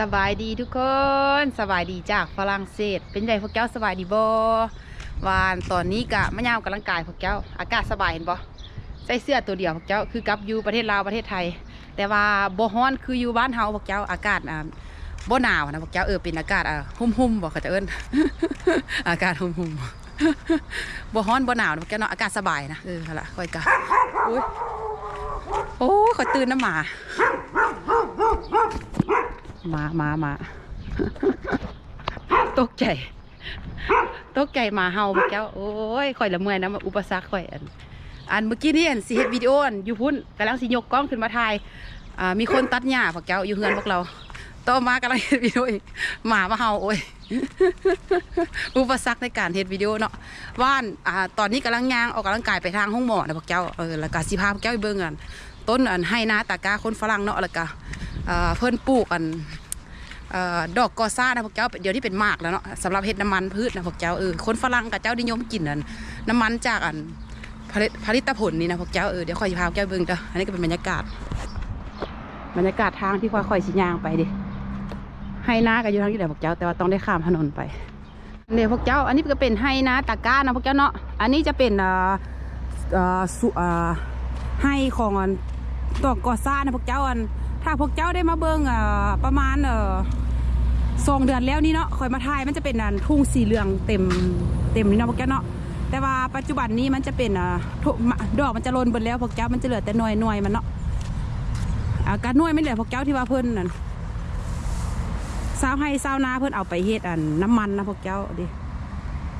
สบายดีทุกคนสบายดีจากฝรั่งเศส เป็นไงพวกเจ้าสบายดีบ่วานตอนนี้กะมะยาวกำลังกายพวกเจ้าอากาศสบายเห็นบ่ใส่เสื้อตัวเดียวพวกเจ้าคือกับอยู่ประเทศลาวประเทศไทย แต่ว่าบ่ฮ้อนคืออยู่บ้านเฮาพวกเจ้าอากาศอ่าบ่หนาวนะพวกเจ้าเออเป็นอากาศอ่าหุ่มๆบ่เขาจะเอิ้นอากาศหุ่มๆบ่ฮ้อนบ่หนาวนะพวกเจ้าเนาะอากาศสบายนะเออละค่อยกะอุ้ยโอ้ยขอตื่นน้ำหมา มามามาตกใจตกใจหมาเห่าพวกเจ้าโอ้ยข่อยละเมื่อยนะมาอุปสรรคข่อยอัน อันเมื่อกี้นี่อันสิเฮ็ดวิดีโออันอยู่พุ่นกำลังสิยกกล้องขึ้นมาถ่ายอ่ามีคนตัดหญ้าพวกเจ้าอยู่เฮือนพวกเราต่อมากำลังเฮ็ดวิดีโอหมามาเห่าโอ้ยอุปสรรคในการเฮ็ดวิดีโอเนาะว่านอ่าตอนนี้กำลังย่างออกกำลังกายไปทางห้องหมอนะพวกเจ้าเออแล้วก็สิพาพวกเจ้าไปเบิ่งกันต้นอันให้นาตากาคนฝรั่งเนาะแล้วก็ เพิ่นปลูกอันดอกกอซ่านะพวกเจ้าเดี๋ยวนี้เป็นมากแล้วเนาะสำหรับเฮ็ดน้ำมันพืชนะพวกเจ้าเออคนฝรั่งกับเจ้านิยมกินอันน้ำมันจากอันผลิตผลิตผลนี่นะพวกเจ้าเออเดี๋ยวคอยพาพวกเจ้าเบิ่งเด้ออันนี้ก็เป็นบรรยากาศ บรรยากาศทางที่ค่อยคอยสิยางไปดิให้นากันอยู่ทางนี้แหละพวกเจ้าแต่ว่าต้องได้ข้ามถนนไปเนี่ยพวกเจ้า อันนี้ก็เป็นให้นาตะกร้านะพวกเจ้าเนาะอันนี้จะเป็นอ่อเอ่อสุอ่อให้ของอันดอกกอซ่านะพวกเจ้าอัน ถ้าพวกเจ้าได้มาเบิงเอ่อประมาณเอ่อสองเดือนแล้วนี่เนาะคอยมาถ่ายมันจะเป็นอันทุ่งสีเหลืองเต็มเต็มนี่เนาะพวกแกเนาะแต่ว่าปัจจุบันนี้มันจะเป็นอ่าดอกมันจะโลนบิดแล้วพวกเจ้ามันจะเหลือแต่หน่วยหน่วยมันเนาะอาการหน่วยไม่เหลือพวกเจ้าที่ว่าเพิ่นนั่นสาวให้สาวนาเพิ่นเอาไปเฮ็ดอันน้ำมันนะพวกเจ้าดิ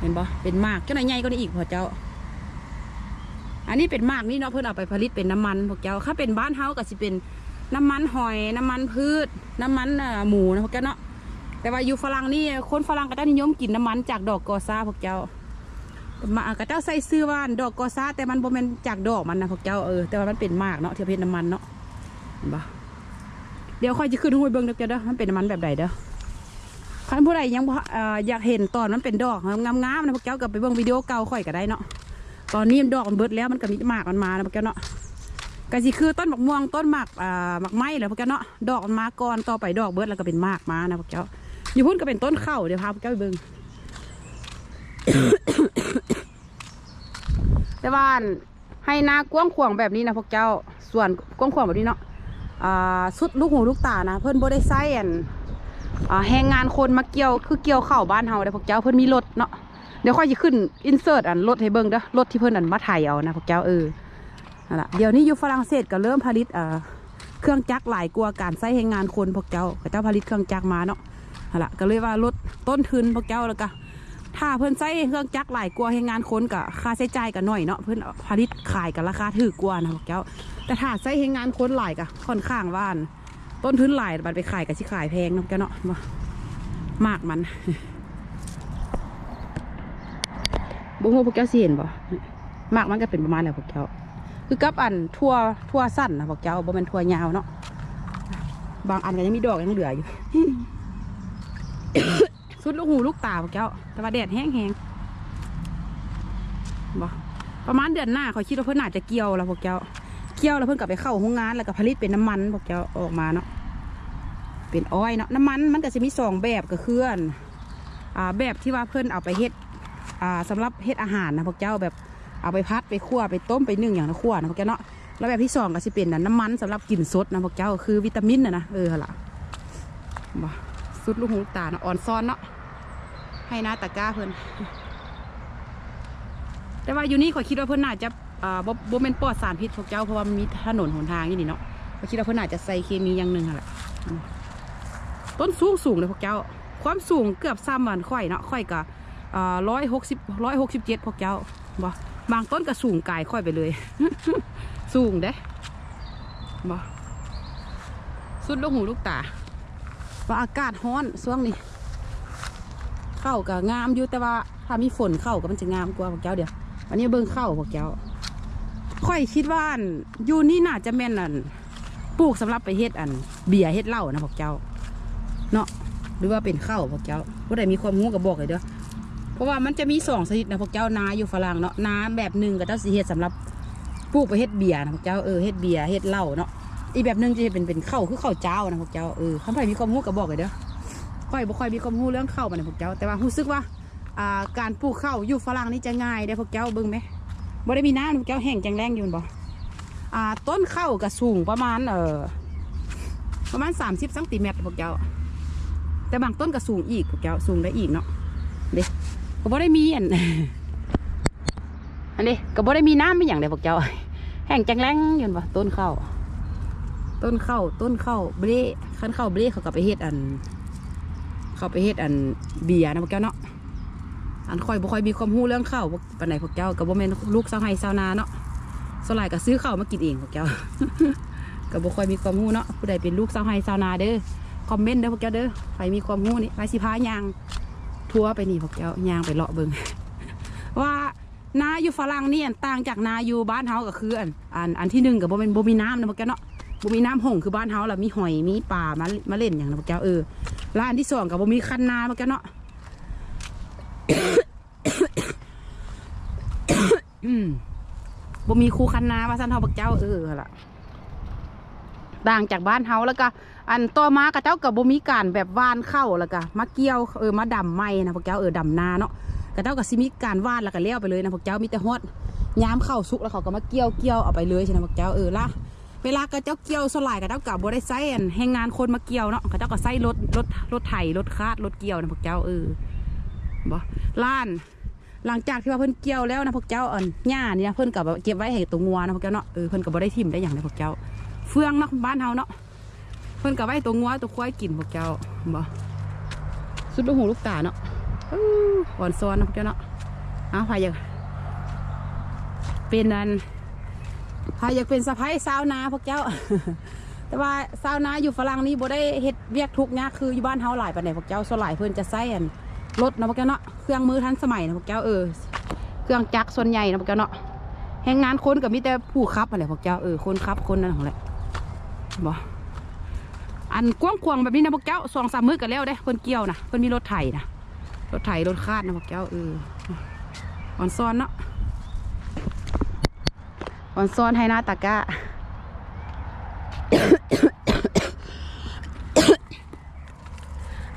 เห็นปะเป็นมากเจ้าหน่อยใหญ่ก็นี่อีกพวกเจ้า อันนี้เป็นมากนี่เนาะเพิ่นเอาไปผลิตเป็นน้ำมันพวกเจ้าถ้าเป็นบ้านเฮาก็สิเป็น น้ำมันหอยน้ำมันพืช น้ำมันหมูนะพวกเจ้าเนาะแต่ว่าอยู่ฝรั่งนี่คนฝรั่งก็จะนิยมกินน้ำมันจากดอกกอซ่าพวกเจ้ามาก็เจ้าใส่ซื้อว่าดอกกอซ่าแต่มันบ่แม่นจากดอกมันนะพวกเจ้าเออแต่ว่ามันเป็นมากเนาะเที่เอาเพชรน้ำมันเนาะเห็นปะเดี๋ยวค่อยจะขึ้นห้วยเบิ้งเด้อเจ้าเด้อมันเป็นน้ำมันแบบใดเด้อใครผู้ใดยังอยากเห็นตอนมันเป็นดอกงามๆนะพวกเจ้าก็ไปเบิ่งวิดีโอเก่าค่อยก็ได้เนาะตอนนี้ดอกมันเบิดแล้วมันก็มีหมากมันมานะพวกเจ้าเนาะ ก็สิคือต้นหมากม่วงต้นหมากอ่าหมากไม้แหละพวกเจ้าเนาะดอกมันมาก่อนต่อไปดอกเบิดแล้วก็เป็นหมากมานะพวกเจ้าอยู่พุ่นก็เป็นต้นเข้าเดี๋ยวพาพวกเจ้าไปเบิ่งแต่ว่านให้นากว้างขวางแบบนี้นะพวกเจ้าส่วนกว้างขวางแบบนี้เนาะอ่าสุดลูกหูลูกตานะ เพิ่อนโบได้ใส่อันอ่าแรงงานคนมาเกี่ยวคือเกี่ยวเข้าบ้านเฮาเด้อพวกเจ้าเพิ่อนมีรถเนาะเดี๋ยวค่อยจะขึ้นอินเสิร์ตอันรถให้เบิ่งเด้อรถที่เพิ่อนอันมาถ่ายเอานะพวกเจ้าเออ นั่นล่ะเดี๋ยวนี้อยู่ฝรั่งเศสก็เริ่มผลิตอ่าเครื่องจักรหลายกว่าการใช้แรงงานคนพวกเจ้าเขาเจ้าผลิตเครื่องจักรมาเนาะนั่นละก็เลยว่าลดต้นทุนพวกเจ้าแล้วก็ถ้าเพิ่นใช้เครื่องจักรหลายกว่าให้งานคนกับค่าใช้จ่ายก็น้อยเนาะเพิ่นผลิตขายกับราคาถูกกว่านะพวกเจ้า แต่ถ้าใช้ให้งานคนหลายก็ค่อนข้างว่านต้นทุนหลายบัดไปขายกับสิขายแพงเนาะพวกเจ้าเนาะมากมันบุ้งพวกเจ้าสิเห็นบ่มากมันก็เป็นประมาณแล้วพวกเจ้า คือกับอันทั่วทั่วสั้นนะพวกเจ้าบ่แม่นทั่วยาวเนาะบางอันก็ยังมีดอกยังเหลืออยู่ สุดลูกหูลูกตาพวกเจ้า แต่ว่าแดดแห้งแห้งบ่ประมาณเดือนหน้าเขาคิดว่าเพิ่อนอาจจะเกี่ยวแล้วพวกเจ้า เกี่ยวแล้วเพิ่อนกลับไปเข้าโรงงานแล้วก็ผลิตเป็นน้ำมันพวกเจ้าออกมาเนาะเป็นอ้อยเนาะน้ำมันมันก็จะมีสองแบบก็คืออันอ่าแบบที่ว่าเพิ่อนเอาไปเฮ็ดอ่าสำหรับเฮ็ดอาหารนะพวกเจ้าแบบ เอาไปพัดไปคั่วไปต้มไปนึ่งอย่างนะคั่วนะพวกเจ้เนาะแล้วแบบที่สองก็จะเป็นน่ะน้ำมันสำหรับกินสดนะพวกเจ้าคือวิตามินนะนะเออหั่นล่ะบ่สุดลูกหูตานะอ่อนซ้อนเนาะให้หน้าตะก้าเพิ่อนแต่ว่าอยู่นี่ขอคิดว่าเพิ่อนน่าจะอ่าบ่บ่เป็นปลอดสารพิษพวกเจ้าเพราะว่ามันมีถนนหนทางอยู่นี่เนาะขอคิดว่าเพิ่นน่าจะใส่เคมีอย่างหนึ่งหั่นแหละต้นสูงสูงเลยพวกเจ้า ความสูงเกือบซ้ำมันค่อยเนาะค่อยก็อ่าร้อยหกสิบร้อยหกสิบเจ็ดพวกเจ้าบ่ บางต้นก็สูงกายค่อยไปเลย สูงเด้บ่สุดลูกหูลูกตาว่าอากาศร้อนช่วงนี้ เข้าก็งามอยู่แต่ว่าถ้ามีฝนเข้าก็มันจะงามกว่าพวกเจ้าเดียววันนี้เบิ่งเข้าพวกเจ้าค่อยคิดว่าอันอยู่นี่น่าจะแม่นอันปลูกสำหรับไปเฮ็ดอัน เบียร์เฮ็ดเหล้านะพวกเจ้า เนาะหรือว่าเป็นข้าวพวกเจ้าผู้ใดมีความรู้ก็บอกเลยเด้อ เพราะว่ามันจะมีสองชนิดนะพวกเจ้านาอยู่ฝรั่งเนาะนาแบบหนึ่งก็เจ้าสิเฮ็ดสำหรับปลูกไปเฮ็ดเบียร์นะพวกเจ้าเออเฮ็ดเบียร์เฮ็ดเหล้าเนาะอีแบบหนึ่งจะเป็นเป็นข้าวคือข้าวเจ้านะพวกเจ้าเออคำไผ่มีความรู้ก็บอกเลยเด้อค่อยบ่ค่อยมีความรู้เรื่องข้าวมันนะพวกเจ้าแต่ว่ารู้สึกว่าอ่าการปลูกข้าวอยู่ฝรั่งนี่จะง่ายเด้พวกเจ้าเบิ่งไหมบ่ได้มีน้ำพวกเจ้าแห้งแจงแรงอยู่บ่อ่าต้นข้าวก็สูงประมาณเออประมาณ30ซนติเมตรพวกเจ้า แต่บางต้นก็สูงอีกพวกเจ้าสูงได้อีกเนาะเด้ก็ บ่ได้มีอันอันนี้ก็บ่ได้มีน้ำไม่อย่างเดียวพวกเจ้า แห้งแจงแรงยู่บ่ต้นข้าวต้นข้าวต้นข้าวเบรขั้นข้าวเบรเขาก็ไปเฮ็ดอัน เขาไปเฮ็ดอันเบียร์นะพวกเจ้าเนาะอันค่อยบ่ค่อยมีความรู้เรื่องข้าวพวกปานพวกเจ้าก็บ่แม่นลูกชาวไร่ชาวนาเนาะสลายก็ซื้อข้าวมากินเองพวกเจ้าก็บ่ค่อยมีความรู้เนาะผู้ใดเป็นลูกชาวไร่ชาวนาเด้อคอมเมนต์เด้อพวกเจ้าเด้อใครมีความรู้นี่ไปสิพายาง ทัวไปนี่พวกเจ้ายางไปเลาะเบิงว่านาอยู่ฝรั่งนี่อันต่างจากนาอยู่บ้านเฮาก็คืออันอันอันที่หนึ่งกับบ่เป็นบ่มีน้ำนะพวกเจ้าเนาะบ่มีน้ำหงคือบ้านเฮาแล้วมีหอยมีปลามามาเล่นอย่างนะพวกเจ้าเออร้านที่สองกับบ่มีคันนาพวกเจ้าเนาะบ่มีคูคันนาว่าซั่นเฮาพวกเจ้าเออล่ะ ต่างจากบ้านเฮาแล้วก็อันต่อมากับเจ้ากับบ่มีการแบบว่านเข้าแล้วก็มาเกี่ยวเออมาดำไม้นะพวกเจ้าเออดำนาเนาะกระเจ้าก็สิมีการว่าดแล้วก็เลี้ยวไปเลยนะพวกเจ้ามีแต่ฮอดยามเข้าสุกแล้วเขาก็มาเกี่ยวเกี่ยวเอาไปเลยใช่ไหมพวกเจ้าเออละเวลากระเจ้าเกี่ยวสลายกระเจ้ากับบัได้ใส่อันแรงงานคนมาเกี่ยวเนาะกระเจ้าก็ใส่รถรถรถไถรถคาดรถเกี่ยวนะพวกเจ้าเออบ่ล้านหลังจากที่ว่าเพิ่นเกี่ยวแล้วนะพวกเจ้าอันหญ้านี่นะเพิ่นกับเก็บไว้ให้ตัวงัวนะพวกเจ้าเนาะเออเพิ่นก็บ่ได้ทิ่มได้อย่างนะพวกเจ้า เฟืองเนาะบ้านเฮาเนาะเพิ่นกับไว้ตัวงัวตัวควายกินพวกเจ้าบ่สุดลูกหูลูกตาเนาะอู้อ่อนซ้อนนะพวกเจ้าเนาะเอาพายอยากเป็นอันพายอยากเป็นสะพ้ายสาวนาพวกเจ้า แต่ว่าสาวนาอยู่ฝรั่งนี่บ่ได้เฮ็ดเวียกทุกข์ยากคืออยู่บ้านเฮาหลายปานใดพวกเจ้าส่วนหลายเพิ่นจะใช้อันรถนะพวกเจ้าเนาะเครื่องมือทันสมัยนะพวกเจ้าเออเครื่องจักรส่วนใหญ่นะพวกเจ้าเนาะแรงงานคนก็มีแต่ผู้ขับอะไรพวกเจ้าเออคนขับคนนั่นของแหละ บ่อันกว้างขวงแบบนี้นะพวกเจ้าสองสามมือก็แล้วได้เพิ่นเกี่ยวนะเพิ่นมีรถไถนะรถไถรถคาดนะพวกเจ้าเอออ่อนซ้อนเนาะอ่อนซ้อนให้หน้าตากะ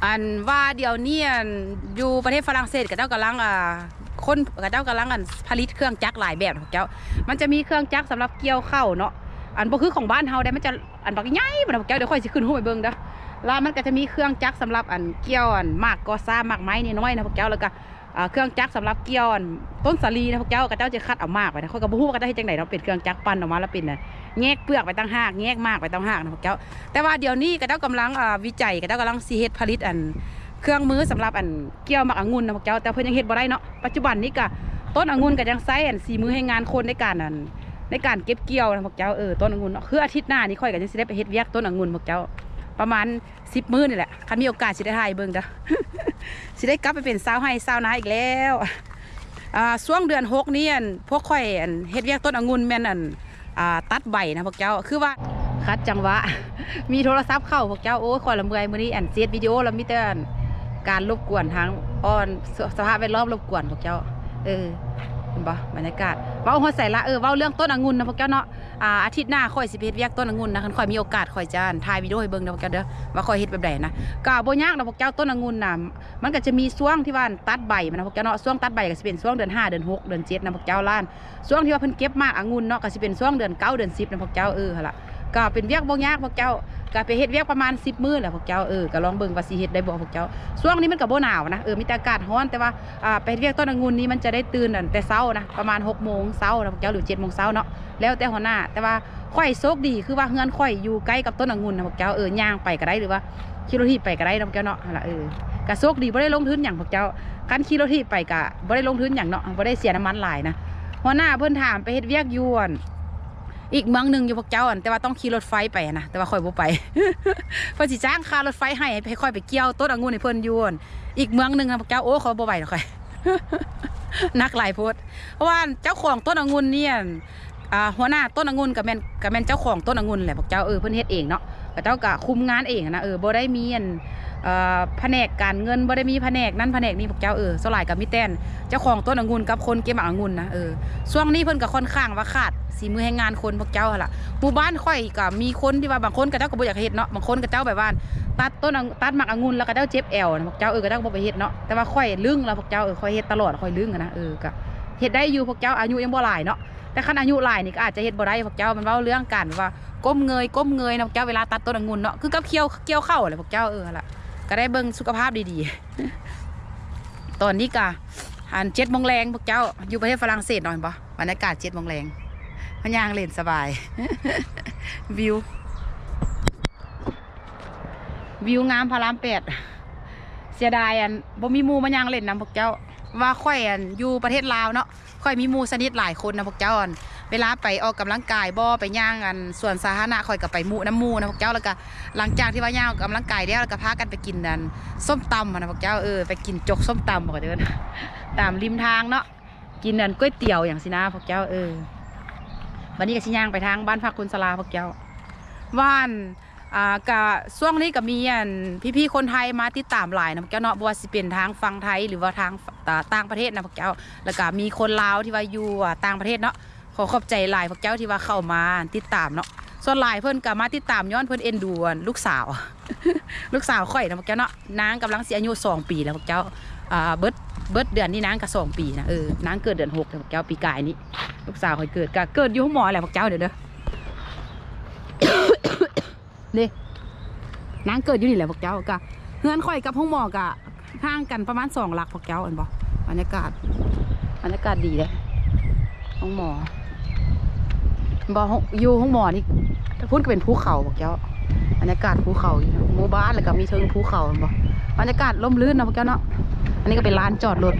อันว่าเดี๋ยวนี้อันอยู่ประเทศฝรั่งเศสกับเจ้ากำลังอ่าคนกับเจ้ากำลังอันผลิตเครื่องจักรหลายแบบของเจ้า มันจะมีเครื่องจักรสำหรับเกี่ยวข้าวเนาะอันบ่คือของบ้านเฮาได้มันจะ อันบักใหญ่บ่นะพวกเจ้าเดี๋ยวค่อยสิขึ้นรูไปเบิ่งเด้อแล้วมันก็จะมีเครื่องจักรสำหรับอันเกี่ยวอันมากก่อสร้ามากไม้นี่น้อยนะพวกเจ้าแล้วก็เครื่องจักรสำหรับเกี่ยวอันต้นสาลีนะพวกเจ้ากับเจ้าจะคัดเอามากไปนะเขาก็บ่ฮู้ว่าก็ได้เฮ็ดจังไดเนาเป็นเครื่องจักรปั้นออกมาแล้วเป็นน่ะแงกเปลือกไปตั้งหากแงกมากไปตั้งหากนะพวกเจ้าแต่ว่าเดี๋ยวนี้กับเจ้ากำลังวิจัยกับเจ้ากำลังสิเฮ็ดผลิตอันเครื่องมือสำหรับอันเกี่ยวมักองุ่นนะพวกเจ้าแต่เพิ่นยังเฮ็ดบ่ได้เนาะปัจจุบันนี้ก็ต้นองุ่นก็ยังใช้อันสีมือให้งานคนในการอัน ในการเก็บเกี่ยวนะพวกเจ้าเออต้นองุ่นเนคืออาทิตย์หน้านี้ค่อยก็จะสิได้ไปเฮ็ดเวียกต้นองุ่นพวกเจ้า ประมาณ10มื้อนี่แหละคันมีโอกาสสิได้ถ่ายเบิ่งเด้อสิได้กลับไปเป็นสาวให้สาวนาอีกแล้วอ่าช่วงเดือนหกนี้อันพวกข่อยอันเฮ็ดเวียกต้นองุ่นแม่นอันอ่าตัดใบนะพวกเจ้าคือว่าคัดจังหวะมีโทรศัพท์เข้าพวกเจ้าโอ้ยขอยละเมื่อยมื้อนี้อันเสียดวิดีโอแล้วมีแต่อันการรบกวนทางออนสสภาพแวดล้อมรบกวนพวกเจ้า เออเห็นปะบรรยากาศ เว้าหัวใส่ละเออเว้าเรื่องต้นองุ่นนะพวกเจ้าเนาะอ่าอาทิตย์หน้าข่อยสิเฮ็ดเวียกต้นองุ่นนะคันข่อยมีโอกาสข่อยจะถ่ายวิดีโอให้เบิ่งนะพวกเจ้าเด้อว่าข่อยเฮ็ดแบบใดนะก็บ่ยากนะพวกเจ้าต้นองุ่นน่ะมันก็จะมีช่วงที่ว่าตัดใบมันนะพวกเจ้าเนาะช่วงตัดใบก็จะเป็นช่วงเดือนห้าเดือนหกเดือนเจ็ดนะพวกเจ้าล้านช่วงที่ว่าเพิ่นเก็บมากองุ่นเนาะก็จะเป็นช่วงเดือนเก้าเดือนสิบนะพวกเจ้าเออหั่นล่ะ ก็เป็นเวียกบ่ยากพวกเจ้าก็ไปเฮ็ดเวียกประมาณ 10 มื้อแหละพวกเจ้าเออก็ลองเบิ่งว่าสิเฮ็ดได้บ่พวกเจ้าช่วงนี้มันก็บ่หนาวนะเออมีแต่อากาศร้อนแต่ว่าอ่าไปเฮ็ดเวียกต้นองุ่นนี้มันจะได้ตื่นอันแต่เช้านะประมาณ6โมงเช้านะพวกเจ้าหรือ7โมงเช้าเนาะแล้วแต่หัวหน้า แต่ว่าข่อยโชคดีคือว่าเฮือนข่อยอยู่ใกล้กับต้นองุ่นนะพวกเจ้าเออย่างไปก็ได้หรือว่าขี่รถถีบไปก็ได้นะพวกเจ้าเนาะล่ะเออกะโชคดีบ่ได้ลงทุนอย่างพวกเจ้าการขี่รถที่ไปกะบ่ได้ลงทุนอย่างเนาะบ่ได้เสียน้ำมันหลายนะหัวหน้าเพิ่นถามไปเฮ็ดเวียกยวน อีกเมืองหนึ่งอยู่พวกเจ้าอันแต่ว่าต้องขี่รถไฟไปนะแต่ว่าค่อยบ่ไปเพิ่นสิจ้างค่ารถไฟให้ให้ค่อยไปเกี่ยวต้นองุ่นให้เพิ่อนยวนอีกเมืองหนึ่งนะพวกเจ้าโอ้เขาบ่ไหวหรอกค่อยนักหลายโพดเพราะว่าเจ้าของต้นองุ่นเนี่ยหัวหน้าต้นองุ่นกับแมนกับแมนเจ้าของต้นองุ่นแหละพวกเจ้าเออเพิ่อนเฮ็ดเองเนาะก็เจ้าก็คุมงานเองนะเออบ่ได้มีอัน แผนกการเงินบ่ได้มีแผนกนั่นแผนกนี้พวกเจ้าเออสลายกับมิแตนเจ้าของต้นองุ่นกับคนเก็บหมากองุ่นนะเออช่วงนี้เพิ่นก็ค่อนข้างว่าขาดสีมือแห่งงานคนพวกเจ้าล่ะหมู่บ้านข่อยก็มีคนที่ว่าบางคนก็เจ้าก็บ่อยากเฮ็ดเนาะบางคนก็เจ้าแบบว่าตัดต้นตัดหมากองุ่นแล้วก็เจ้าเจ็บแอวนะพวกเจ้าเออก็เจ้าก็บ่ไปเฮ็ดเนาะแต่ว่าข่อยลึงแล้วพวกเจ้าเออข่อยเฮ็ดตลอดข่อยลึงนะเออก็เฮ็ดได้อยู่พวกเจ้าอายุยังบ่หลายเนาะแต่คันอายุหลายนี่ก็อาจจะเฮ็ดบ่ได้พวกเจ้ามันเว้าเรื่องกันว่าก้มเงยก้มเงยนะพวกเจ้าเวลาตัดต้นองุ่นเนาะคือกับเคี้ยวเกี่ยวเข้าอะไรพวกเจ้าเออละ ก็ได้เบิ่งสุขภาพดีๆ ตอนนี้กะหันเจ็ดมงแรงพวกเจ้าอยู่ประเทศฝรั่งเศสหน่อยปะบรรยากาศเจ็ดมงแรงพะยางเล่นสบาย วิว วิวงามพารามแปดเสียดายอันบ่มีมูมายางเล่นนำพวกเจ้า ว่าค่อยอันอยู่ประเทศลาวเนาะค่อยมีมูสนิทหลายคนนะพวกเจ้าอัน เวลาไปออกกำลังกายบ่ไปย่างกันส่วนสาธารณะคอยกับไปมูน้ำมูนะพวกเจ้าแล้วก็หลังจากที่ว่าย่างออกกำลังกายแล้วแล้วก็พากันไปกินนันส้มตำนะพวกเจ้าเออไปกินจกส้มตำบอกเดินตามริมทางเนาะกินนันก๋วยเตี๋ยวอย่างสินะพวกเจ้าเออวันนี้ก็ชิย่างไปทางบ้านพักคุณสลาพวกเจ้าว่านอ่ากะช่วงนี้ก็มีอันพี่ๆคนไทยมาติดตามหลายนะพวกเจ้าเนาะบ่ว่าสิเป็นทางฝั่งไทยหรือว่าทางต่างประเทศนะพวกเจ้า แล้วก็มีคนลาวที่ว่าอยู่อ่าต่างประเทศเนาะ อขอบใจหลายพวกเจ้าที่ว่าเข้ามาติดตามเนาะส่วนหลายเพิ่อนก็มาติดตามย้อนเพิ่อนเอ็นดูอันลูกสาว ลูกสาวข่อยนะพวกเจ้าเนาะนางกำลังเสิอายุสองปีแล้วพวกเจ้าอ่าเบิร์ดเบิร์ดเดือนนี้นางก็สองปีนะเออนางเกิดเดือนหกแล้วพวกเจ้าปีกายนี้ลูกสาวข่อยเกิดก็เกิดอยู่ห้องหมอแหละพวกเจ้าเดี๋ยวเด้อนี่นางเกิดอยู่นี่แหละพวกเจ้าก็เฮือนข่อยกับห้องหมอก็ห่างกันประมาณสองหลักพวกเจ้าเห็นบ่บรรยากาศบรรยากาศดีเลยห้องหมอ บอกอยู่ห้องหมอนี่พูดก็เป็นภูเขาบอกเจ้าบรรยากาศภูเขาอยู่นะหมู่บ้านแล้วก็มีเชิงภูเขาบอกบรรยากาศล่มรื่นนะพวกเจ้าเนาะอันนี้ก็เป็นลานจอดรถ